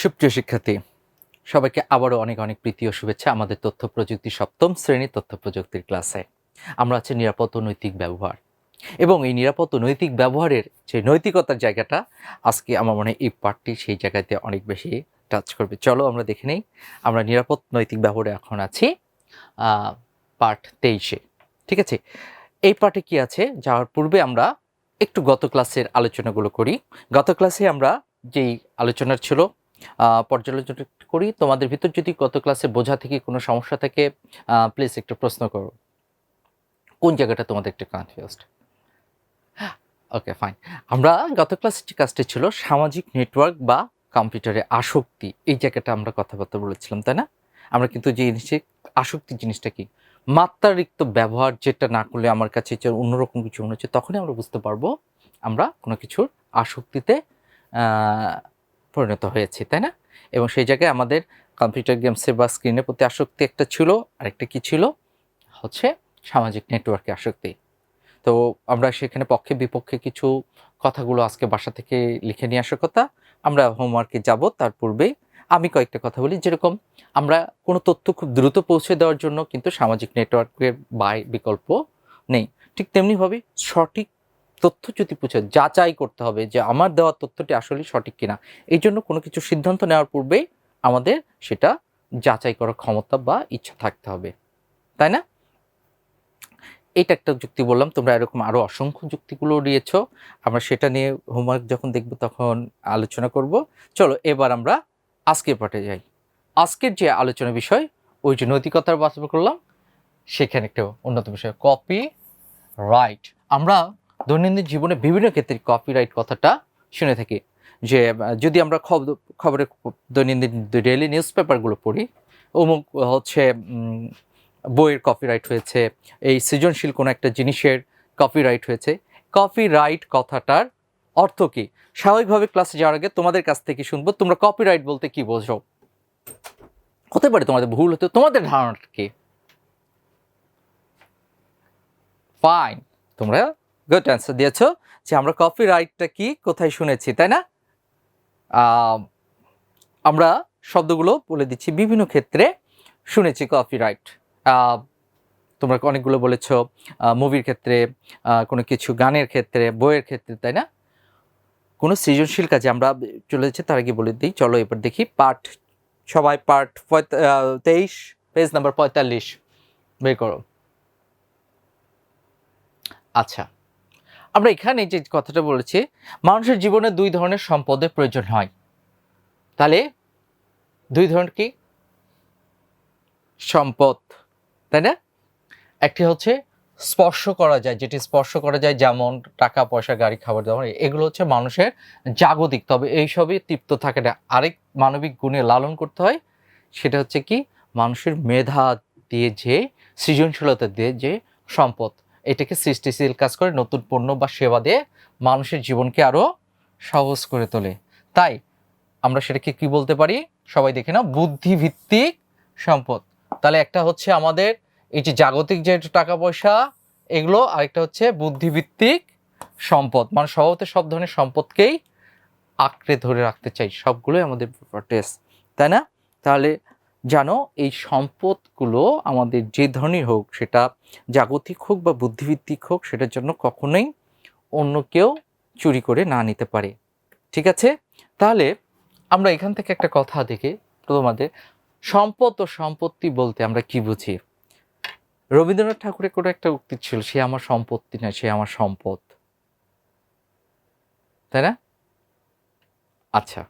সুপ্রিয় শিক্ষার্থী, সবাইকে আবারও অনেক অনেক প্রীতি ও শুভেচ্ছা আমাদের তথ্য প্রযুক্তি সপ্তম শ্রেণির তথ্য প্রযুক্তির ক্লাসে। আমরা আছি নিরাপদ নৈতিক ব্যবহার। এবং এই নিরাপদ নৈতিক ব্যবহারের যে নৈতিকতার জায়গাটা, আজকে আমার মনে এই পার্টটি সেই জায়গাতে অনেক বেশি টাচ করবে। চলো আমরা দেখে নেই, আমরা নিরাপদ, নৈতিক ব্যবহারে এখন আছি পার্ট তেইশে। ঠিক আছে? এই পার্টে কি আছে? যাওয়ার পূর্বে আমরা একটু গত ক্লাসের আলোচনাগুলো করি। গত ক্লাসে আমরা যেই আলোচনার ছিল পর্যালোচনা করি। তোমাদের ভিতর যদি গত ক্লাসে বোঝা থেকে কোনো সমস্যা থাকে প্লিজ একটু প্রশ্ন করো। কোন জায়গাটা তোমাদের একটু কনফিউজড ওকে ফাইন আমরা গত ক্লাসে যে কাজটি ছিল, সামাজিক নেটওয়ার্ক বা কম্পিউটারে আসক্তি, এই জায়গাটা আমরা কথাবার্তা বলেছিলাম, তাই না? আমরা কিন্তু যে জিনিসে, আসক্তি জিনিসটা কি? মাত্রারিক্ত ব্যবহার যেটা না করলে আমার কাছে অন্যরকম কিছু মনে হচ্ছে, তখনই আমরা বুঝতে পারব আমরা কোনো কিছুর আসক্তিতে পরিণত হয়েছি, তাই না? এবং সেই জায়গায় আমাদের কম্পিউটার গেমসের বা স্ক্রিনের প্রতি আসক্তি একটা ছিল, আরেকটা কি ছিল? হচ্ছে সামাজিক নেটওয়ার্কে আসক্তি। তো আমরা সেখানে পক্ষে বিপক্ষে কিছু কথাগুলো আজকে বাসা থেকে লিখে নিয়ে আসার কথা। আমরা হোমওয়ার্কে যাব, তার পূর্বেই আমি কয়েকটা কথা বলি। যেরকম আমরা কোনো তথ্য খুব দ্রুত পৌঁছে দেওয়ার জন্য কিন্তু সামাজিক নেটওয়ার্কের বাই বিকল্প নেই। ঠিক তেমনিভাবে সঠিক তথ্য যদি পুছে যাচাই করতে হবে যে আমার দেওয়া তথ্যটি আসলে সঠিক কিনা। এই জন্য কোনো কিছু সিদ্ধান্ত নেওয়ার পূর্বেই আমাদের সেটা যাচাই করার ক্ষমতা বা ইচ্ছা থাকতে হবে। তাই না? এটা একটা যুক্তি বললাম, তোমরা এরকম আরও অসংখ্য যুক্তিগুলো দিয়েছ। আমরা সেটা নিয়ে হোমওয়ার্ক যখন দেখব তখন আলোচনা করব। চলো, এবার আমরা আজকের পাঠে যাই। আজকের যে আলোচনা বিষয়, ওই যে নৈতিকতার বাস্তব করলাম, সেখানে একটা অন্যতম বিষয় কপি রাইট আমরা দৈনন্দিন জীবনে বিভিন্ন ক্ষেত্রে কপিরাইট কথাটা শুনে থাকি। যে যদি আমরা খবর দৈনন্দিন ডেইলি নিউজ পেপারগুলো পড়ি, অমুক হচ্ছে বইয়ের কপিরাইট হয়েছে, এই সৃজনশীল কোনো একটা জিনিসের কপিরাইট হয়েছে কপিরাইট কথাটার অর্থ কি? স্বাভাবিকভাবে ক্লাসে যাওয়ার আগে তোমাদের কাছ থেকে শুনব, তোমরা কপিরাইট বলতে কি বোঝো? হতে পারে তোমাদের ভুল হতে, তোমাদের ধারণাটা কি? ফাইন তোমরা গুড অ্যান্সার দিয়েছ। যে আমরা কপিরাইটটা কি কোথায় শুনেছি, তাই না? আমরা শব্দগুলো বলে দিচ্ছি, বিভিন্ন ক্ষেত্রে শুনেছি কপিরাইট তোমরা অনেকগুলো বলেছ মুভির ক্ষেত্রে কোনো কিছু গানের ক্ষেত্রে, বইয়ের ক্ষেত্রে, তাই না? কোনো সৃজনশীল কাজে আমরা চলে যাচ্ছি, তার আগে বলে দিই, চলো এবার দেখি পার্ট সবাই পার্ট তেইশ পেজ নাম্বার পঁয়তাল্লিশ, বের করো। আচ্ছা। আমরা এখানে যে কথাটা বলেছি, মানুষের জীবনে দুই ধরনের সম্পদের প্রয়োজন হয়। তাহলে দুই ধরনের কি? সম্পদ, তাই না? একটি হচ্ছে স্পর্শ করা যায়, যেটি স্পর্শ করা যায় যেমন টাকা, পয়সা, গাড়ি, খাবার দাবার, এগুলো হচ্ছে মানুষের জাগতিক, তবে এইসবই তৃপ্ত থাকে না। আরেক মানবিক গুণে লালন করতে হয়, সেটা হচ্ছে কি? মানুষের মেধা দিয়ে যে, সৃজনশীলতা দিয়ে যে সম্পদ। এটাকে সৃষ্টিশীল কাজ করে নতুন পণ্য বা সেবা দিয়ে মানুষের জীবনকে আরও সহজ করে তোলে। তাই আমরা সেটাকে কি বলতে পারি? সবাই দেখে নাও, বুদ্ধিভিত্তিক সম্পদ। তাহলে একটা হচ্ছে আমাদের এই যে জাগতিক যে টাকা পয়সা, এগুলো, আরেকটা হচ্ছে বুদ্ধিভিত্তিক সম্পদ। মানে স্বভাবতে সব ধরনের সম্পদকেই আঁকড়ে ধরে রাখতে চাই। সবগুলোই আমাদের টেস্ট তাই না? তাহলে জানো, এই সম্পদগুলো আমাদের যে ধরনের হোক, সেটা জাগতিক হোক বা বুদ্ধিভিত্তিক হোক, সেটার জন্য কখনোই অন্য কেউ চুরি করে না নিতে পারে। ঠিক আছে? তাহলে আমরা এখান থেকে একটা কথা দেখে তোমাদের। সম্পদ ও সম্পত্তি বলতে আমরা কি বুঝি? রবীন্দ্রনাথ ঠাকুরের কোনো একটা উক্তি ছিল, সে আমার সম্পত্তি না সে আমার সম্পদ। তাই না? আচ্ছা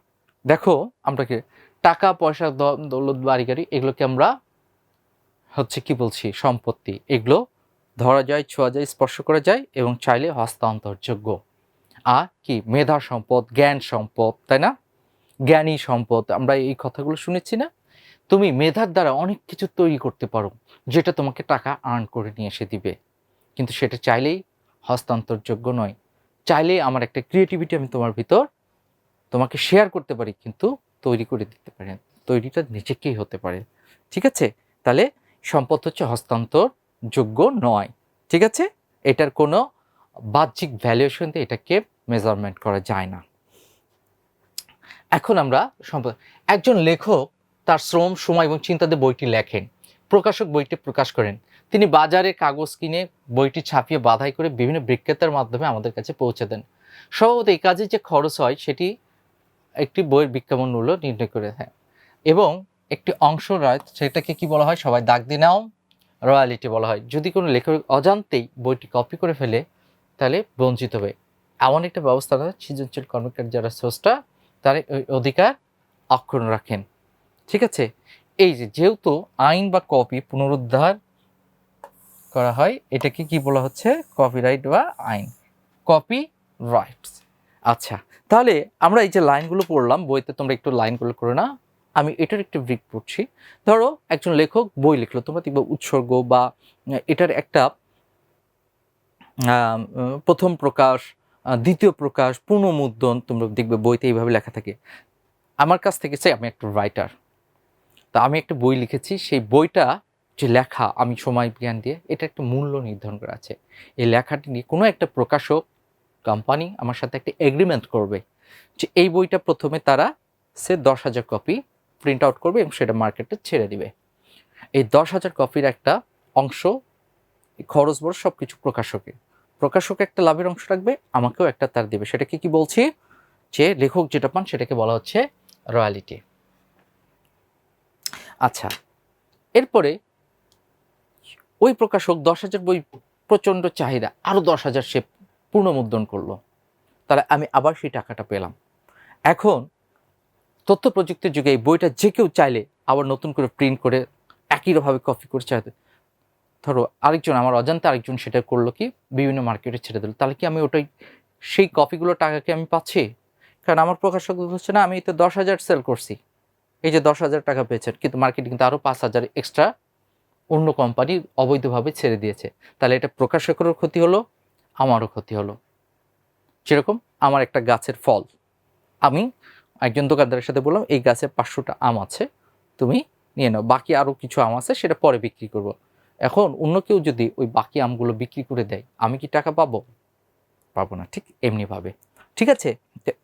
দেখো, আমরা কি টাকা পয়সা দৌলত বাড়ি গাড়ি, এগুলোকে আমরা হচ্ছে কি বলছি, সম্পত্তি। এগুলো ধরা যায়, ছোঁয়া যায়, স্পর্শ করা যায় এবং চাইলে হস্তান্তরযোগ্য। আর কি? মেধা সম্পদ, জ্ঞান সম্পদ, তাই না? জ্ঞানী সম্পদ, আমরা এই কথাগুলো শুনেছি না? তুমি মেধার দ্বারা অনেক কিছু তৈরি করতে পারো, যেটা তোমাকে টাকা আর্ন করে নিয়ে এসে দিবে। কিন্তু সেটা চাইলেই হস্তান্তরযোগ্য নয়। চাইলেই আমার একটা ক্রিয়েটিভিটি আমি তোমার ভিতর তোমাকে শেয়ার করতে পারি, কিন্তু তৈরি করে দিতে পারেন তৈরিটা নিজেকেই হতে পারে। ঠিক আছে? তাহলে সম্পদ হচ্ছে হস্তান্তর যোগ্য নয়। ঠিক আছে? এটার কোনো বাহ্যিক ভ্যালুয়েশন দিয়ে এটাকে মেজারমেন্ট করা যায় না। এখন আমরা সম্পদ একজন লেখক তার শ্রম, সময় এবং চিন্তাতে বইটি লেখেন। প্রকাশক বইটি প্রকাশ করেন। তিনি বাজারে কাগজ কিনে বইটি ছাপিয়ে বাধাই করে বিভিন্ন বিক্রেতার মাধ্যমে আমাদের কাছে পৌঁছে দেন। স্বভাবত এই কাজে যে খরচ হয় সেটি একটি বইয়ের বিজ্ঞাপন মূল্য নির্ণয় করে দেয়। এবং একটি অংশ সেটাকে কি বলা হয়? সবাই দাগ দিয়ে নাও। রয়্যালিটি বলা হয়। যদি কোনো লেখক অজান্তেই বইটি কপি করে ফেলে, তাহলে বঞ্চিত হবে। এমন একটা ব্যবস্থা সৃজনশীল কর্মকার যারা স্রষ্টা তারা অধিকার অক্ষুণ্ণ রাখেন। ঠিক আছে? এই যে যেহেতু আইন বা কপি পুনরুদ্ধার করা হয়, এটাকে কি বলা হচ্ছে? কপিরাইট বা আইন। কপি রাইটস আচ্ছা তাহলে আমরা এই যে লাইনগুলো পড়লাম, বইতে তোমরা একটু লাইনগুলো করে না। আমি এটার একটু ব্রিক পড়ছি। ধরো, একজন লেখক বই লিখলো, তোমরা দেখবে উৎসর্গ বা এটার একটা প্রথম প্রকাশ দ্বিতীয় প্রকাশ, পুনঃমুদ্রণ, তোমরা দেখবে বইতে এইভাবে লেখা থাকে। আমার কাছ থেকে চাই আমি একটা রাইটার তা আমি একটা বই লিখেছি, সেই বইটা যে লেখা, আমি সময় জ্ঞান দিয়ে, এটা একটা মূল্য নির্ধারণ করা আছে। এই লেখাটি নিয়ে কোনো একটা প্রকাশক কোম্পানি আমার সাথে একটা এগ্রিমেন্ট করবে যে এই বইটা প্রথমে তারা সে দশ হাজার কপি প্রিন্ট আউট করবে এবং সেটা মার্কেটে ছেড়ে দিবে। এই দশ হাজার কপির একটা অংশ, খরচ বড় সব কিছু প্রকাশকে প্রকাশক একটা লাভের অংশ রাখবে, আমাকেও একটা তার দেবে। সেটাকে কি বলছি? যে লেখক যেটা পান সেটাকে বলা হচ্ছে রয়্যালিটি আচ্ছা এরপরে ওই প্রকাশক দশ হাজার বই প্রচণ্ড চাহিদা আরও দশ হাজার সে পুনর্মুদ্রণ করল। তাহলে আমি আবার সেই টাকাটা পেলাম। এখন তথ্য প্রযুক্তির যুগে এই বইটা যে কেউ চাইলে আবার নতুন করে প্রিন্ট করে একইভাবে কপি করে চাইতে ধরো আরেকজন, আমার অজান্তে আরেকজন সেটা করল কি, বিভিন্ন মার্কেটে ছেড়ে দিল। তাহলে কি আমি ওটাই, সেই কপিগুলো টাকাকে আমি পাচ্ছি? কারণ আমার প্রকাশক হচ্ছে না, আমি তো দশ হাজার সেল করছি। এই যে দশ হাজার টাকা পেয়েছেন, কিন্তু মার্কেটে কিন্তু আরও পাঁচ হাজার এক্সট্রা অন্য কোম্পানি অবৈধভাবে ছেড়ে দিয়েছে। তাহলে এটা প্রকাশকেরও ক্ষতি হলো আমারও ক্ষতি হলো। যেরকম আমার একটা গাছের ফল। আমি একজন দোকানদারের সাথে বললাম, এই গাছে পাঁচশোটা আম আছে, তুমি নিয়ে নাও। বাকি আরও কিছু আম আছে, সেটা পরে বিক্রি করব। এখন অন্য কেউ যদি ওই বাকি আমগুলো বিক্রি করে দেয়, আমি কি টাকা পাবো? পাবো না, ঠিক এমনিভাবে। ঠিক আছে?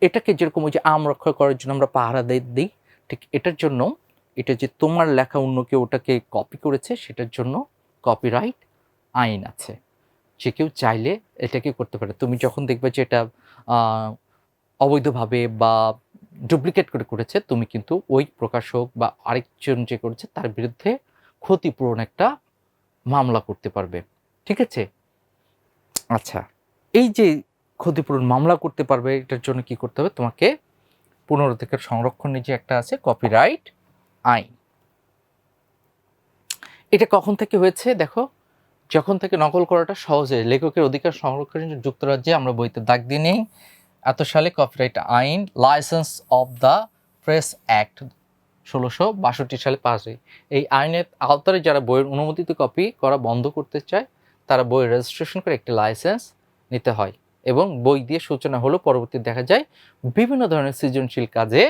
এটাকে যেরকম ওই যে আম রক্ষা করার জন্য আমরা পাহারা দিই, ঠিক এটার জন্য, এটা যে তোমার লেখা অন্য কেউ ওটাকে কপি করেছে, সেটার জন্য কপিরাইট আইন আছে। যে কেউ চাইলে এটাকে করতে পারে। তুমি যখন দেখবে যে এটা অবৈধভাবে বা ডুপ্লিকেট করে করেছে তুমি কিন্তু ওই প্রকাশক বা আরেকজন যে করেছে তার বিরুদ্ধে ক্ষতিপূরণ একটা মামলা করতে পারবে। ঠিক আছে? আচ্ছা। এই যে ক্ষতিপূরণ মামলা করতে পারবে এটার জন্য কি করতে হবে? তোমাকে পুনরুদ্ধার সংরক্ষণের যে একটা আছে কপিরাইট আইন। এটা কখন থেকে হয়েছে? দেখো যখন থেকে নকল করাটা সহজ লেখকের অধিকার সংরক্ষণের জন্য যুক্তরাজ্যে আমরা বইতে দাগ দিয়ে নেই। এত সালে কপিরাইট আইন licence of the press act ষোলোশো বাষট্টি সালে পাস হয়। এই আইনের আওতায় যারা বইয়ের অনুমোদিত কপি করা বন্ধ করতে চায়, তারা বইয়ের রেজিস্ট্রেশন করে একটি লাইসেন্স নিতে হয় এবং বই দিয়ে সূচনা হলো পরবর্তী দেখা যায় বিভিন্ন ধরনের সৃজনশীল কাজে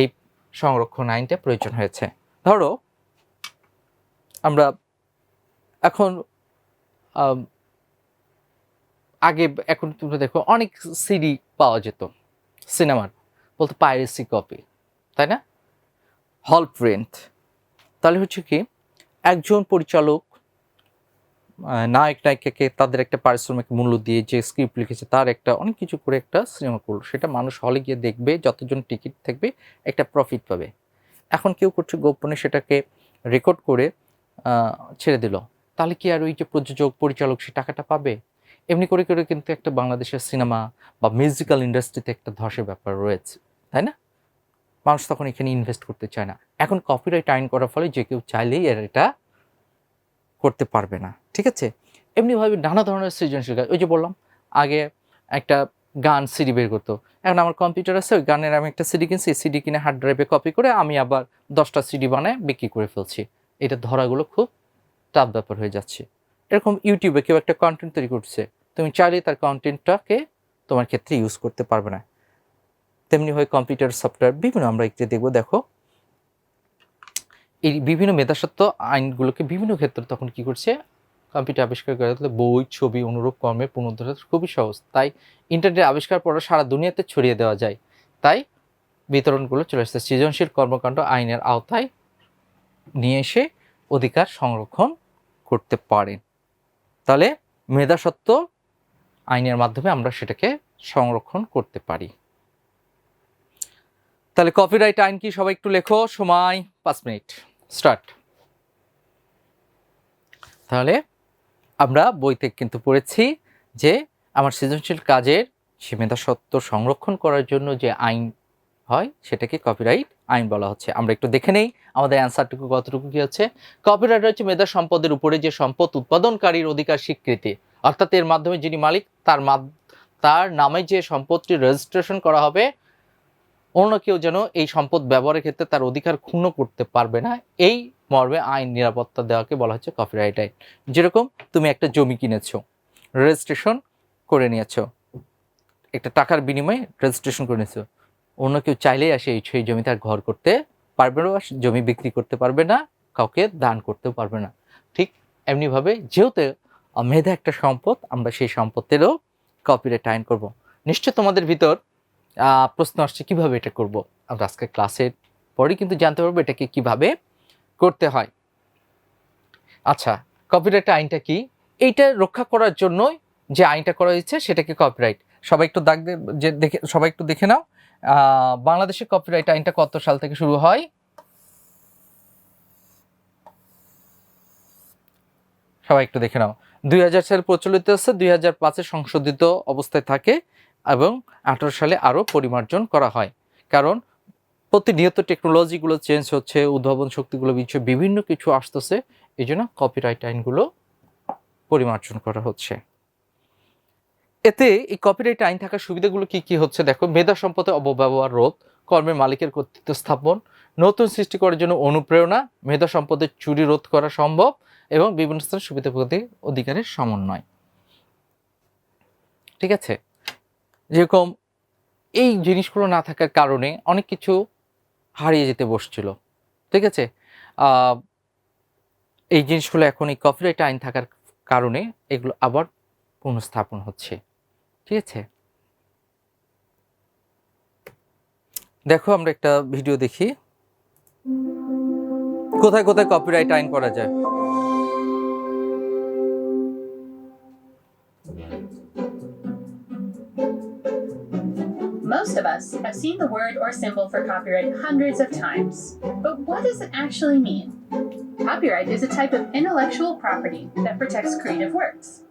এই সংরক্ষণ আইনটা প্রয়োজন হয়েছে। ধরো, আমরা এখন আগে এখন তোমরা দেখো অনেক সিডি পাওয়া যেত সিনেমার, বলতে পাইরেসি কপি তাই না? হল প্রিন্ট তাহলে হচ্ছে কি, একজন পরিচালক নায়ক, নায়িকাকে তাদের একটা পারিশ্রমিক মূল্য দিয়ে যে স্ক্রিপ্ট লিখেছে, তার একটা অনেক কিছু করে একটা সিনেমা করল। সেটা মানুষ হলে গিয়ে দেখবে, যতজন টিকিট থাকবে, একটা প্রফিট পাবে। এখন কেউ করছে গোপনে সেটাকে রেকর্ড করে ছেড়ে দিল। তাহলে কি আর ওই যে প্রযোজক, পরিচালক সে টাকাটা পাবে? এমনি করে করে কিন্তু একটা বাংলাদেশের সিনেমা বা মিউজিক্যাল ইন্ডাস্ট্রিতে একটা ধসের ব্যাপার রয়েছে, তাই না? মানুষ তখন এখানে ইনভেস্ট করতে চায় না। এখন কপিরাইট আইন করার ফলে যে কেউ চাইলেই এর এটা করতে পারবে না, ঠিক আছে? এমনিভাবে নানা ধরনের সৃজনশীল কাজ, ওই যে বললাম, আগে একটা গান সিডি বের করতো, এখন আমার কম্পিউটার আছে, ওই গানের আমি একটা সিডি কিনছি সিডি কিনে হার্ড ড্রাইভে কপি করে আমি আবার দশটা সিডি বানায় বিক্রি করে ফেলছি। এটা ধরাগুলো খুব টাফ ব্যাপার হয়ে যাচ্ছে। এরকম ইউটিউবে কেউ একটা কন্টেন্ট তৈরি করছে, তুমি চাইলে তার কন্টেন্টটাকে তোমার ক্ষেত্রে ইউজ করতে পারবে না। তেমনি হয় কম্পিউটার সফটওয়্যার বিভিন্ন আমরা একটু দেখব, দেখো। এই বিভিন্ন মেধাস্বত্ব আইনগুলোকে বিভিন্ন ক্ষেত্রে তখন কি করছে? কম্পিউটার আবিষ্কার করে তাহলে বই, ছবি, অনুরূপ কর্মের পুনরুদ্ধার খুবই সহজ। তাই ইন্টারনেট আবিষ্কার পরে সারা দুনিয়াতে ছড়িয়ে দেওয়া যায়। তাই বিতরণগুলো চলে আসছে। সৃজনশীল কর্মকাণ্ড আইনের আওতায় নিয়ে এসে অধিকার সংরক্ষণ করতে পারেন তাহলে মেধাসত্ব আইনের মাধ্যমে আমরা সেটাকে সংরক্ষণ করতে পারি। তাহলে কপিরাইট আইন কি সবাই একটু লেখো? সময়, পাঁচ মিনিট। স্টার্ট তাহলে আমরা বইতে কিন্তু পড়েছি যে আমার সৃজনশীল কাজের সে মেধাসত্ব সংরক্ষণ করার জন্য যে আইন হয় সেটাকে কপিরাইট আইন বলা হচ্ছে। আমরা একটু দেখে নেই, আমাদের অ্যান্সারটুকু কতটুকু কি হচ্ছে? কপিরাইট হচ্ছে মেধা সম্পদের উপরে যে সম্পদ উৎপাদনকারীর অধিকার স্বীকৃতি। অর্থাৎ এর মাধ্যমে যিনি মালিক, তার তার নামে যে সম্পদটি রেজিস্ট্রেশন করা হবে, অন্য কেউ যেন এই সম্পদ ব্যবহারের ক্ষেত্রে তার অধিকার ক্ষুণ্ণ করতে পারবে না। এই মর্মে আইন নিরাপত্তা দেওয়াকে বলা হচ্ছে কপিরাইট আইন। যেরকম তুমি একটা জমি কিনেছো রেজিস্ট্রেশন করে নিয়েছো, একটা টাকার বিনিময়ে রেজিস্ট্রেশন করে নিয়েছো। অন্য কেউ চাইলেই আসে এই সেই জমি তার ঘর করতে পারবে না, জমি বিক্রি করতে পারবে না, কাউকে দান করতেও পারবে না। ঠিক এমনিভাবে যেহেতু মেধা একটা সম্পদ, আমরা সেই সম্পত্তিরও কপিরাইট আইন করব। নিশ্চয় তোমাদের ভিতর প্রশ্ন আসছে কীভাবে এটা করব? আমরা আজকে ক্লাসের পরেই কিন্তু জানতে পারব এটাকে কীভাবে করতে হয়। আচ্ছা কপিরাইট আইনটা কি? এইটা রক্ষা করার জন্যই যে আইনটা করা হয়েছে সেটাকে কপিরাইট সবাই একটু দাগ যে দেখে, সবাই একটু দেখে নাও। বাংলাদেশের কপিরাইট আইনটা কত সাল থেকে শুরু হয়? সবাই একটু দেখে নাও। দুই হাজার সালে প্রচলিত আছে, দুই হাজার পাঁচে সংশোধিত অবস্থায় থাকে এবং আঠারো সালে আরও পরিমার্জন করা হয়। কারণ প্রতিনিয়ত টেকনোলজিগুলো চেঞ্জ হচ্ছে, উদ্ভাবন শক্তিগুলো বিচ্ছে বিভিন্ন কিছু আসতেছে এই জন্য কপিরাইট আইনগুলো পরিমার্জন করা হচ্ছে। এতে এই কপিরাইট আইন থাকার সুবিধাগুলো কি কি হচ্ছে? দেখো, মেধা সম্পদের অপব্যবহার রোধ, কর্মের মালিকের কর্তৃত্ব স্থাপন, নতুন সৃষ্টি করার জন্য অনুপ্রেরণা, মেধা সম্পদের চুরি রোধ করা সম্ভব এবং বিভিন্ন স্থানের সুবিধা প্রতি অধিকারের সমন্বয়। ঠিক আছে? যেরকম এই জিনিসগুলো না থাকার কারণে অনেক কিছু হারিয়ে যেতে বসছিল। ঠিক আছে? এই জিনিসগুলো এখন এই কপিরাইট আইন থাকার কারণে এগুলো আবার পুনঃস্থাপন হচ্ছে। ঠিক আছে দেখো আমরা একটা ভিডিও দেখি কোথায় কোথায় কপিরাইট আইন করা যায় Most of us have seen the word or symbol for copyright hundreds of times. But what does it actually mean? Copyright is a type of intellectual property that protects creative works,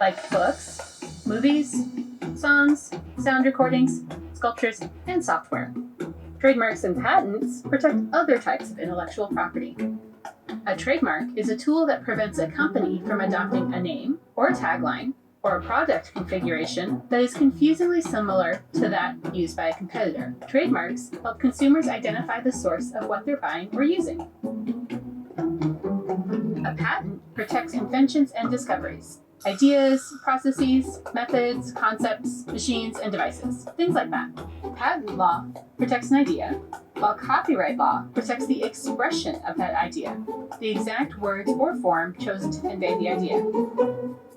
like books, movies, songs, sound recordings, sculptures, and software. Trademarks and patents protect other types of intellectual property. A trademark is a tool that prevents a company from adopting a name or a tagline or a product configuration that is confusingly similar to that used by a competitor. Trademarks help consumers identify the source of what they're buying or using. A patent protects inventions and discoveries, ideas, processes, methods, concepts, machines, and devices, things like that. Patent law protects an idea, while copyright law protects the expression of that idea, the exact words or form chosen to convey the idea.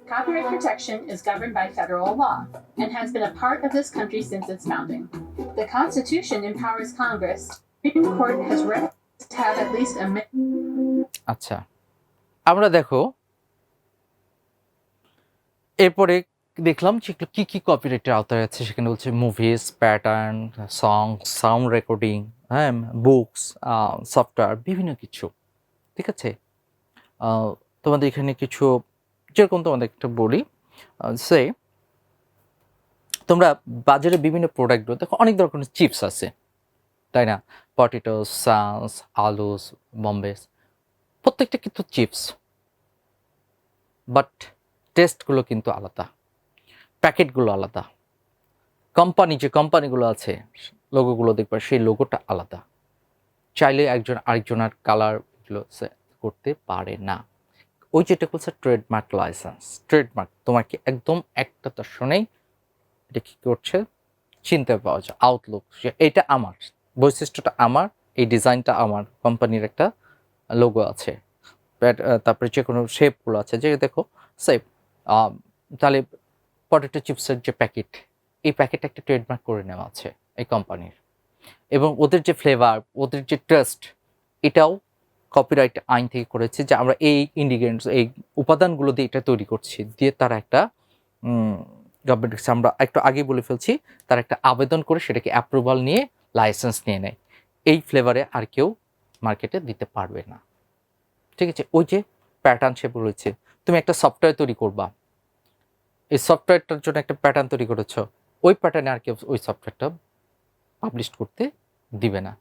Copyright protection is governed by federal law and has been a part of this country since its founding. The Constitution empowers Congress. Supreme Court has recognized to have at least a mi- আচ্ছা আমরা দেখো এরপরে দেখলাম যেগুলো কি কি কপিরাইটের আওতায় আছে। সেখানে বলছে movies pattern song sound recording হ্যাঁ বুকস সফটওয়্যার বিভিন্ন কিছু। ঠিক আছে? তোমাদের এখানে কিছু, যেরকম তোমাদের একটা বলি সে তোমরা বাজারে বিভিন্ন প্রোডাক্টগুলো দেখো অনেক ধরনের চিপস আছে, তাই না? পটেটো সান্স আলুস বম্বেস প্রত্যেকটা কিন্তু চিপস বাট টেস্টগুলো কিন্তু আলাদা, প্যাকেটগুলো আলাদা কোম্পানি যে কোম্পানিগুলো আছে লোগোগুলো দেখবে সেই লোগোটা আলাদা। চাইলে একজন আরেকজনের কালার করতে পারে না। ওই যেটা বলছে ট্রেডমার্ক লাইসেন্স ট্রেডমার্ক তোমাকে একদম একটা দর্শনেই এটা কী করছে? চিনতে পাওয়া যায় আউটলুক এটা আমার, বৈশিষ্ট্যটা আমার, এই ডিজাইনটা আমার কোম্পানির একটা লোগো আছে। তারপরে যে কোনো শেপগুলো আছে, যে দেখো সেপ তাহলে পটেটো চিপসের যে প্যাকেট, এই প্যাকেট একটা ট্রেডমার্ক করে নেওয়া আছে এই কোম্পানির এবং ওদের যে ফ্লেভার ওদের যে টেস্ট এটাও কপিরাইট আইন থেকে করেছে যে আমরা এই ইনগ্রিডিয়েন্টস এই উপাদানগুলো দিয়ে এটা তৈরি করছি, দিয়ে তারা একটা গভর্নমেন্ট আমরা একটু আগে বলে ফেলছি, তার একটা আবেদন করে সেটাকে অ্যাপ্রুভাল নিয়ে লাইসেন্স নিয়ে নেয়। এই ফ্লেভারে আর কেউ মার্কেটে দিতে পারবে না। ঠিক আছে? ওই যে প্যাটার্ন সে রয়েছে তুমি একটা সফটওয়্যার তৈরি করবা। এই সফটওয়্যারটার জন্য একটা প্যাটার্ন তৈরি করেছ। ওই প্যাটার্নে আর কেউ ওই সফটওয়্যারটা পাবলিশ করতে দিবে না।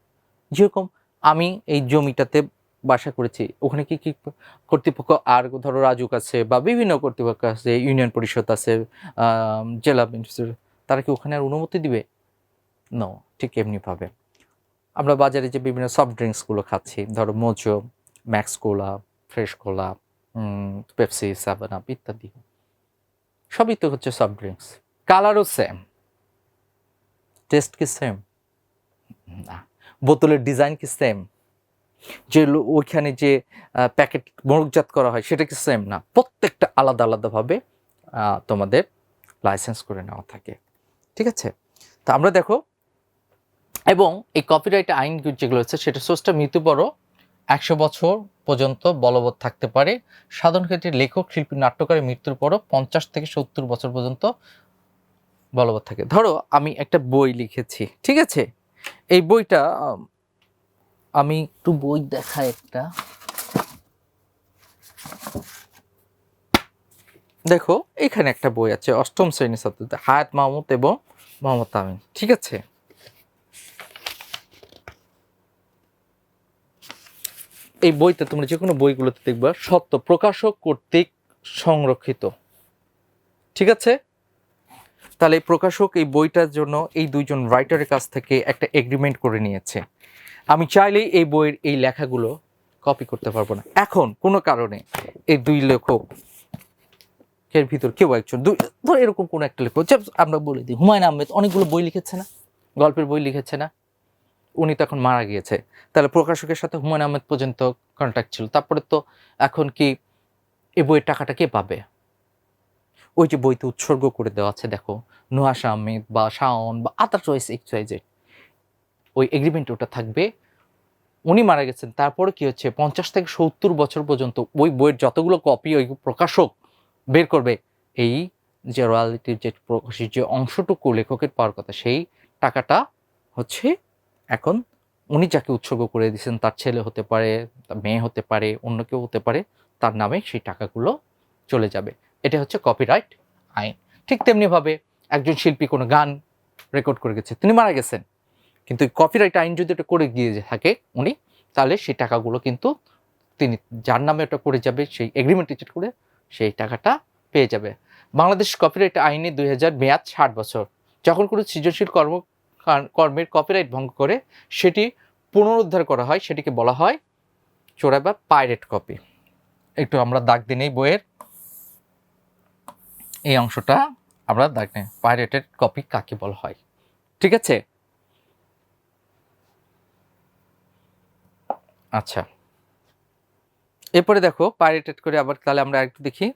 যেরকম আমি এই জমিটাতে বাসা করেছি, ওখানে কি কি কর্তৃপক্ষ আর ধরো রাজুক আছে বা বিভিন্ন কর্তৃপক্ষ আছে, ইউনিয়ন পরিষদ আছে জেলা তারা কি ওখানে আর অনুমতি দিবে? নো ঠিক এমনি ভাবে আমরা বাজারে যে বিভিন্ন সফট ড্রিঙ্কসগুলো খাচ্ছি, ধরো Mojo Max cola fresh cola Pepsi, seven up ইত্যাদি। সবই তো হচ্ছে সফট ড্রিঙ্কস কালারও সেম টেস্ট কি সেম না। বোতলের ডিজাইন কি সেম যে ওইখানে যে প্যাকেট মোড়কজাত করা হয়, সেটা কি সেম না। প্রত্যেকটা আলাদা আলাদাভাবে তোমাদের লাইসেন্স করে নেওয়া থাকে। ঠিক আছে? তো আমরা দেখো। এবং এই কপিরাইট আইন যেগুলো হচ্ছে, সেটা সোর্সটা মৃত্যু পরও একশো বছর পর্যন্ত বলবৎ থাকতে পারে। সাধারণ ক্ষেত্রে লেখক, শিল্পী নাট্যকারের মৃত্যুর পরও পঞ্চাশ থেকে সত্তর বছর পর্যন্ত বলবৎ থাকে। ধরো আমি একটা বই লিখেছি, ঠিক আছে? এই বইটা, আমি একটু বই দেখাই একটা। দেখো, এখানে একটা বই আছে, অষ্টম শ্রেণির ছাত্রদের, হায়াত মাহমুদ এবং মোহাম্মদ আমিন ঠিক আছে? এই বইতে তোমরা যে কোনো বইগুলোতে দেখবা, সত্য প্রকাশক কর্তৃক সংরক্ষিত। ঠিক আছে? তাহলে প্রকাশক এই বইটার জন্য এই দুইজন রাইটারের কাছ থেকে একটা এগ্রিমেন্ট করে নিয়েছে। আমি চাইলেই এই বইয়ের এই লেখাগুলো কপি করতে পারব না। এখন, কোনো কারণে এই দুই লেখক এর ভিতর কেউ একজন, দুই, ধর এরকম কোনো একটা লেখক আমরা বলে দিই, হুমায়ুন আহমেদ অনেকগুলো বই লিখেছে না? গল্পের বই লিখেছে না? উনি তো এখন মারা গিয়েছে। তাহলে প্রকাশকের সাথে হুমায়ুন আহমেদ পর্যন্ত কন্ট্যাক্ট ছিল। তারপরে তো এখন কি এই বইয়ের টাকাটা কে পাবে? ওই যে বইতে উৎসর্গ করে দেওয়া আছে, দেখো নুহাস আহমেদ বা শাওন বা আদার চয়েস এক্সাইজেড ওই এগ্রিমেন্ট ওটা থাকবে। উনি মারা গেছেন, তারপরে কি হচ্ছে, পঞ্চাশ থেকে সত্তর বছর পর্যন্ত ওই বইয়ের যতগুলো কপি ওই প্রকাশক বের করবে, এই যে রয়্যালিটির যে প্রকাশের যে অংশটুকু লেখকের পাওয়ার কথা, সেই টাকাটা হচ্ছে এখন উনি যাকে উৎসর্গ করে দিয়েছেন, তার ছেলে হতে পারে, তার মেয়ে হতে পারে, অন্য কেউ হতে পারে, তার নামে সেই টাকাগুলো চলে যাবে। এটা হচ্ছে কপিরাইট আইন। ঠিক তেমনিভাবে একজন শিল্পী কোনো গান রেকর্ড করে গেছে, তিনি মারা গেছেন। কিন্তু কপিরাইট আইন যদি এটা করে গিয়ে থাকে উনি, তাহলে সেই টাকাগুলো কিন্তু তিনি যার নামে ওটা করে যাবে, সেই এগ্রিমেন্ট টিচিট করে সেই টাকাটা পেয়ে যাবে। বাংলাদেশ কপিরাইট আইনে দুই হাজার মেয়াদ ষাট বছর। যখন কোনো সৃজনশীল কর্ম কার- কর্মের কপিরাইট ভঙ্গ করে সেটি পুনরুদ্ধার করা হয়, সেটিকে বলা হয় চোরা বা পাইরেট কপি একটু আমরা দাগ দিই বইয়ের। এই অংশটা আমরা দাগ নেই পাইরেটেড কপি কাকে বলা হয়? ঠিক আছে? আচ্ছা। এরপরে দেখো পাইরেটেড করে আবার তাহলে আমরা একটু দেখি।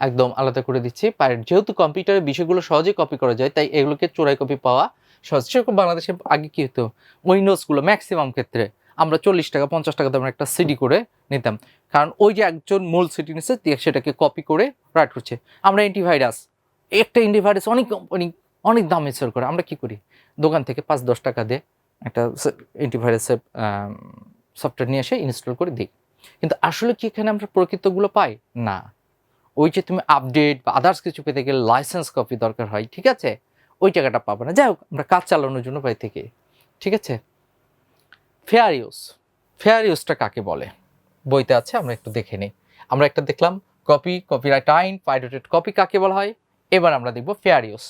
একদম আলাদা করে দিচ্ছি পাইরেট যেহেতু কম্পিউটারের বিষয়গুলো সহজেই কপি করা যায়, তাই এগুলোকে চোরাই কপি পাওয়া সহজ। সেরকম বাংলাদেশে আগে কি হতো? ওই উইন্ডোজগুলো ম্যাক্সিমাম ক্ষেত্রে আমরা চল্লিশ টাকা, পঞ্চাশ টাকা দামের একটা সিডি করে নিতাম। কারণ ওই যে একজন মূল সিডি নিচ্ছে সেটাকে কপি করে রাইট করছে। আমরা অ্যান্টিভাইরাস একটা অ্যান্টিভাইরাস অনেক কোম্পানি অনেক দামে সেল করে। আমরা কি করি? দোকান থেকে পাঁচ, দশ টাকা দিয়ে একটা অ্যান্টিভাইরাসের সফটওয়্যার নিয়ে এসে ইনস্টল করে দিই। কিন্তু আসলে কি এখানে আমরা প্রকৃতগুলো পাই? না। ওই যে তুমি আপডেট বা আদার্স কিছু পেতে গেলে লাইসেন্স কপি দরকার হয়, ঠিক আছে? ওই টাকাটা পাবো না। যাই হোক, আমরা কাজ চালানোর জন্য পাই থেকে ঠিক আছে? ফেয়ার ইউজ ফেয়ার ইউজটা কাকে বলে? বইতে আছে, আমরা একটু দেখে নিই। আমরা একটা দেখলাম কপি কপিরাইট আইন পাইরেটেড কপি কাকে বলা হয়? এবার আমরা দেখব ফেয়ার ইউজ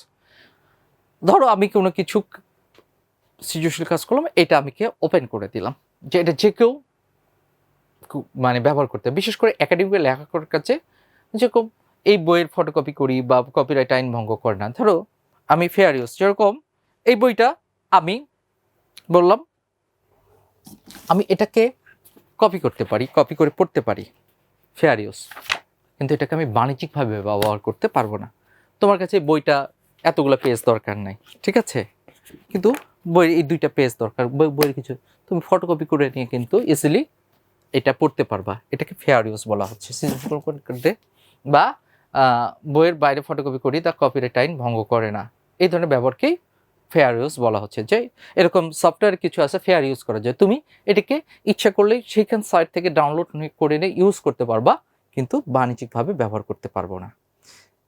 ধরো, আমি কোনো কিছু সৃজনশীল কাজ করলাম, এটা আমিকে ওপেন করে দিলাম। যে এটা যে কেউ মানে ব্যবহার করতে বিশেষ করে একাডেমিক লেখার কাছে যেরকম এই বইয়ের ফটোকপি করি বা কপিরাইট আইন ভঙ্গ করে না। ধরো আমি ফেয়ার ইউজ যেরকম এই বইটা আমি বললাম, আমি এটাকে কপি করতে পারি কপি করে পড়তে পারি ফেয়ার ইউজ কিন্তু এটাকে আমি বাণিজ্যিকভাবে ব্যবহার করতে পারব না। তোমার কাছে বইটা এতগুলো পেজ দরকার নাই, ঠিক আছে? কিন্তু বই এই দুইটা পেজ দরকার, বই- বইয়ের কিছু, তুমি ফটোকপি করে নিয়ে কিন্তু ইজিলি এটা পড়তে পারবা। এটাকে ফেয়ার ইউজ বলা হচ্ছে বা বইয়ের বাইরে ফটোকপি করি, তা কপিরাইট আইন ভঙ্গ করে না। এই ধরনের ব্যবহারকেই ফেয়ার ইউজ বলা হচ্ছে যে এরকম সফটওয়্যার কিছু আছে ফেয়ার ইউজ করা যায় তুমি এটাকে ইচ্ছা করলেই সেইখান সাইট থেকে ডাউনলোড করে নিয়ে ইউজ করতে পারবা, কিন্তু বাণিজ্যিকভাবে ব্যবহার করতে পারব না।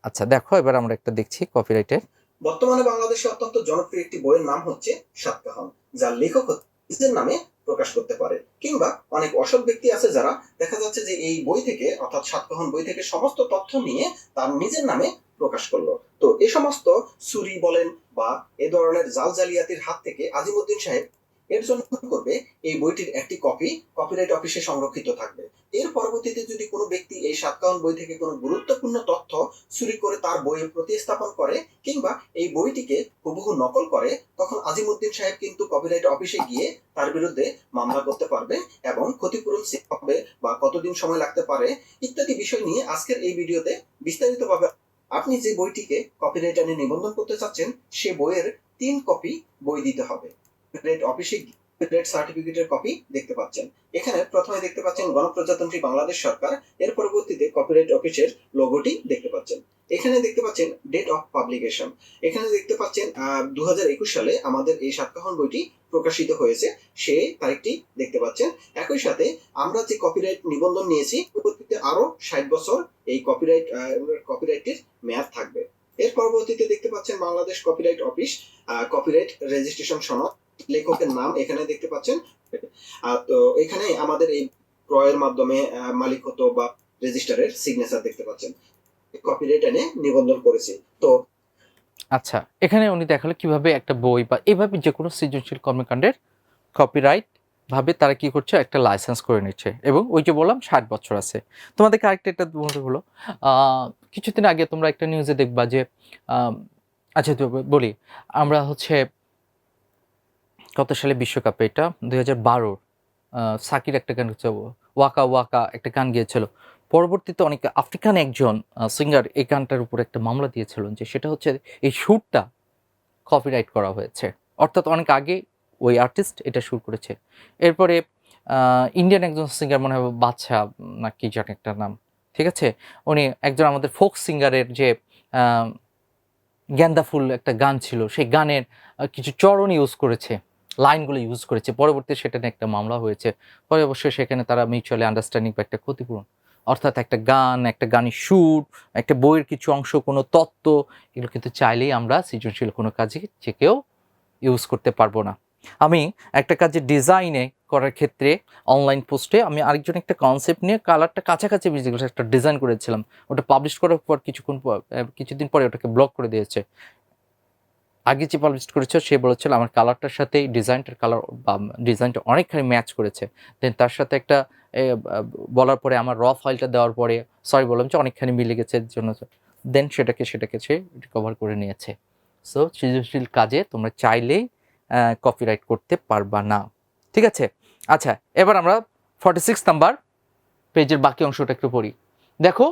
আচ্ছা দেখো, এবার আমরা একটা দেখছি কপিরাইটের বর্তমানে বাংলাদেশে অত্যন্ত জনপ্রিয় একটি বইয়ের নাম হচ্ছে সাতকাহন, যার লেখক নিজের নামে প্রকাশ করতে পারে। কিংবা অনেক অসৎ ব্যক্তি আছে যারা দেখা যাচ্ছে যে এই বই থেকে, অর্থাৎ সাতকাহন বই থেকে সমস্ত তথ্য নিয়ে তার নিজের নামে প্রকাশ করল। তো এ সমস্ত চুরি বলেন বা এ ধরনের জাল জালিয়াতির হাত থেকে আজিমুদ্দিন সাহেব এর জন্য করবে? এই বইটির একটি কপি কপিরাইট অফিসে সংরক্ষিত থাকবে। এর পরবর্তীতে যদি কোনো ব্যক্তি এই সাতকাহন বই থেকে কোনো গুরুত্বপূর্ণ তথ্য চুরি করে তার বইয়ে প্রতিস্থাপন করে কিংবা এই বইটিকে হুবহু নকল করে, তখন আজিমুদ্দিন সাহেব কিন্তু কপিরাইট অফিসে গিয়ে তার বিরুদ্ধে মামলা করতে পারবে এবং ক্ষতিপূরণ হবে বা কতদিন সময় লাগতে পারে ইত্যাদি বিষয় নিয়ে আজকের এই ভিডিওতে বিস্তারিতভাবে আপনি যে বইটিকে কপিরাইট আইনে নিবন্ধন করতে চাচ্ছেন, সে বইয়ের তিন কপি বই দিতে হবে। কপিরাইট অফিসে কপিরাইট সার্টিফিকেটের কপি দেখতে পাচ্ছেন। এখানে প্রথমে দেখতে পাচ্ছেন গণপ্রজাতন্ত্রী বাংলাদেশ সরকার, এর পরবর্তীতে কপিরাইট অফিসের লোগোটি দেখতে পাচ্ছেন। এখানে দেখতে পাচ্ছেন ডেট অফ পাবলিকেশন এখানে দেখতে পাচ্ছেন দুহাজার একুশ সালে আমাদের এই সাতকাহন বইটি প্রকাশিত হয়েছে সেই তারিখটি দেখতে পাচ্ছেন। একই সাথে আমরা যে কপিরাইট নিবন্ধন নিয়েছি, পরবর্তীতে আরও ষাট বছর এই কপিরাইট কপিরাইটের মেয়াদ থাকবে। এর পরবর্তীতে দেখতে পাচ্ছেন Bangladesh copyright office copyright registration সনদ। লেখকের নাম এখানে দেখতে পাচ্ছেন। তো এখানে আমাদের এই ক্রয়ের মাধ্যমে আহ, মালিকত্ব বা রেজিস্টারের সিগনেচার দেখতে পাচ্ছেন। কপিরাইট এনে নিবন্ধন করেছি। তো আচ্ছা এখানে উনি দেখাল কীভাবে একটা বই বা এইভাবে যে কোনো সৃজনশীল কর্মকাণ্ডের কপিরাইট ভাবে তারা কি করছে একটা লাইসেন্স করে নিচ্ছে। এবং ওই যে বললাম ষাট বছর আছে। তোমাদেরকে আরেকটা একটা মনে হলো কিছুদিন আগে তোমরা একটা নিউজে দেখবা যে আচ্ছা তো বলি। আমরা হচ্ছে কত সালে বিশ্বকাপে এটা? দুই হাজার বারোর সাকির একটা গান ওয়াকা ওয়াকা একটা গান গিয়েছিল। পরবর্তীতে অনেক আফ্রিকান একজন সিঙ্গার এই গানটার উপর একটা মামলা দিয়েছিলেন যে সেটা হচ্ছে এই শ্যুটটা কপিরাইট করা হয়েছে। অর্থাৎ অনেক আগে ওই আর্টিস্ট এটা শুরু করেছে। এরপরে ইন্ডিয়ান একজন সিঙ্গার মনে হয় বাচ্চা না কি জানি একটা নাম, ঠিক আছে? উনি একজন আমাদের ফোক সিঙ্গারের যে গেন্দা ফুল একটা গান ছিল, সেই গানের কিছু চরণ ইউজ করেছে। লাইনগুলো ইউজ করেছে। পরবর্তী সেটা নিয়ে একটা মামলা হয়েছে। পরে অবশ্যই সেখানে তারা মিউচুয়ালি আন্ডারস্ট্যান্ডিং বা একটা ক্ষতিপূরণ, অর্থাৎ একটা গান, একটা গানের সুর, একটা বইয়ের কিছু অংশ, কোনো তত্ত্ব, এগুলো কিন্তু চাইলেই আমরা সৃজনশীল কোনো কাজে কেউ ইউজ করতে পারব না। আমি একটা কাজে ডিজাইনে করার ক্ষেত্রে অনলাইন পোস্টে আমি আরেকজন একটা কনসেপ্ট নিয়ে কালারটা কাছাকাছি যেগুলো একটা ডিজাইন করেছিলাম। ওটা পাবলিশ করার পর কিছুক্ষণ পর কিছুদিন পরে ওটাকে ব্লক করে দিয়েছে। আগে যে পাবলিশ করেছে, সে বলেছিল আমার কালারটার সাথে ডিজাইনটার কালার বা ডিজাইনটা অনেকখানি ম্যাচ করেছে। দেন তার সাথে একটা বলার পরে আমার র ফাইলটা দেওয়ার পরে সরি বললাম যে অনেকখানি মিলে গেছে জন্য। দেন সেটাকে সেটাকে সে রিকভার করে নিয়েছে। সো সৃজনশীল কাজে তোমরা চাইলেই কপিরাইট করতে পারবা না। ঠিক আছে? আচ্ছা এবার আমরা ফর্টি সিক্স নাম্বার পেজের বাকি অংশটা একটু পড়ি। দেখো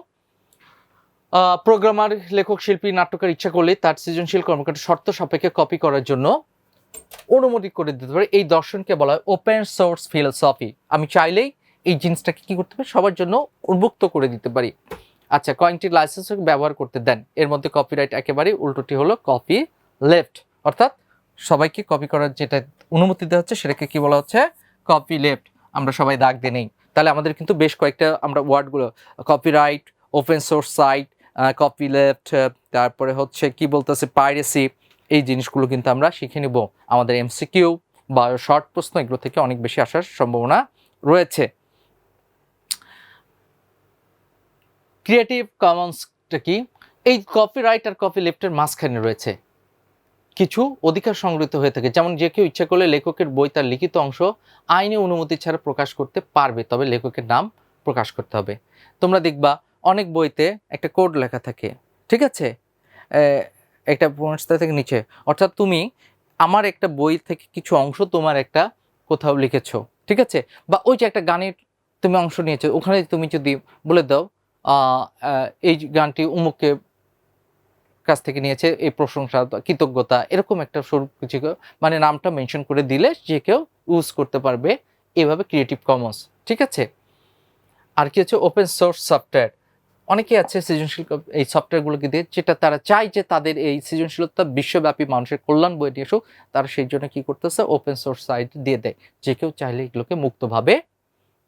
প্রোগ্রামার, লেখক, শিল্পী নাটকের ইচ্ছা করলে তার সৃজনশীল কর্মকাণ্ড শর্ত সাপেক্ষে কপি করার জন্য অনুমতি করে দিতে পারে। এই দর্শনকে বলা হয় ওপেন সোর্স ফিলোসফি আমি চাইলেই এই জিনিসটাকে কি করতে পারি? সবার জন্য উন্মুক্ত করে দিতে পারি। আচ্ছা কয়েকটি লাইসেন্স ব্যবহার করতে দেন। এর মধ্যে কপিরাইট একেবারে উল্টোটি হলো কপি লেফট অর্থাৎ সবাইকে কপি করার যেটা অনুমতি দেওয়া হচ্ছে, সেটাকে কি বলা হচ্ছে? কপি লেফট আমরা সবাই দাগ দিয়ে নেই। তাহলে আমাদের কিন্তু বেশ কয়েকটা আমরা ওয়ার্ডগুলো copyright open source site copyleft তারপরে হচ্ছে কি বলতেছে পাইরেসি এই জিনিসগুলো কিন্তু আমরা শিখে নিব। আমাদের এমসিকিউ বা শর্ট প্রশ্ন, এগুলো থেকে অনেক বেশি আসার সম্ভাবনা রয়েছে। ক্রিয়েটিভ কমন্সটা কি? এই কপিরাইট আর কপি লেফটের মাঝখানে রয়েছে। কিছু অধিকার সংগৃহীত হয়ে থাকে। যেমন যে কেউ ইচ্ছা করলে লেখকের বই তার লিখিত অংশ আইনি অনুমতি ছাড়া প্রকাশ করতে পারবে, তবে লেখকের নাম প্রকাশ করতে হবে। তোমরা দেখবা অনেক বইতে একটা কোড লেখা থাকে, ঠিক আছে? একটা পূর্ণস্থা থেকে নিচে। অর্থাৎ তুমি আমার একটা বই থেকে কিছু অংশ তোমার একটা কোথাও লিখেছো, ঠিক আছে? বা ওই যে একটা গানের তুমি অংশ নিয়েছো, ওখানে তুমি যদি বলে দাও এই গানটি উমুককে কাছ থেকে নিয়েছে, এই প্রশংসা, কৃতজ্ঞতা, এরকম একটা স্বরূপ কিছু মানে নামটা মেনশন করে দিলে যে কেউ ইউজ করতে পারবে এভাবে ক্রিয়েটিভ কমন্স ঠিক আছে? আর কি হচ্ছে? ওপেন সোর্স সফটওয়্যার অনেকে আছে সৃজনশীল এই সফটওয়্যারগুলোকে দিয়ে, যেটা তারা চায় যে তাদের এই সৃজনশীলতা বিশ্বব্যাপী মানুষের কল্যাণ বয়ে নিয়ে আসুক, তারা সেই জন্য কী করতেছে ওপেন সোর্স সাইট দিয়ে দেয়, যে কেউ চাইলে এগুলোকে মুক্তভাবে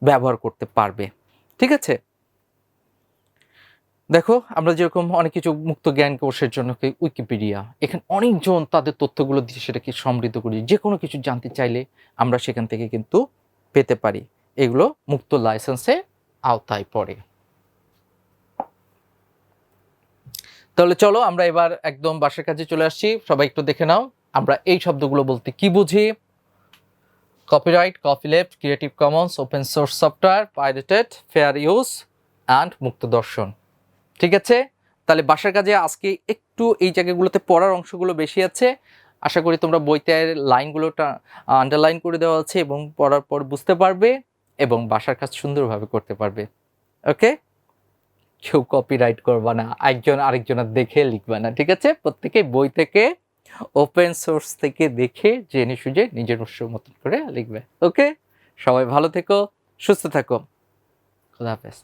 ব্যবহার করতে পারবে। ঠিক আছে? দেখো, আমরা যেরকম অনেক কিছু মুক্ত জ্ঞান কোর্সের জন্য উইকিপিডিয়া এখানে অনেকজন তাদের তথ্যগুলো দিয়ে সেটাকে সমৃদ্ধ করি যে কোনো কিছু জানতে চাইলে আমরা সেখান থেকে কিন্তু পেতে পারি। এগুলো মুক্ত লাইসেন্সে আওতায় পড়ে। তাহলে চলো আমরা এবার একদম বাসার কাছে চলে আসছি। সবাই একটু দেখে নাও, আমরা এই শব্দগুলো বলতে কি বুঝি? Copyright copyleft creative commons open source software pirated fair use and মুক্ত দর্শন। ঠিক আছে? তাহলে বাসার কাজে আজকে একটু এই জায়গাগুলোতে পড়ার অংশগুলো বেশি আছে। আশা করি তোমরা বইতে লাইনগুলোটা আন্ডারলাইন করে দেওয়া আছে এবং পড়ার পর বুঝতে পারবে এবং বাসার কাজ সুন্দরভাবে করতে পারবে। ওকে কেউ কপিরাইট করবা না, একজন আরেকজনের দেখে লিখবা না, ঠিক আছে? প্রত্যেকে বই থেকে ওপেন সোর্স থেকে দেখে, জেনে সুজে নিজের মতন করে লিখবে ওকে সবাই ভালো থেকো, সুস্থ থাকো। খোদা হাফেজ।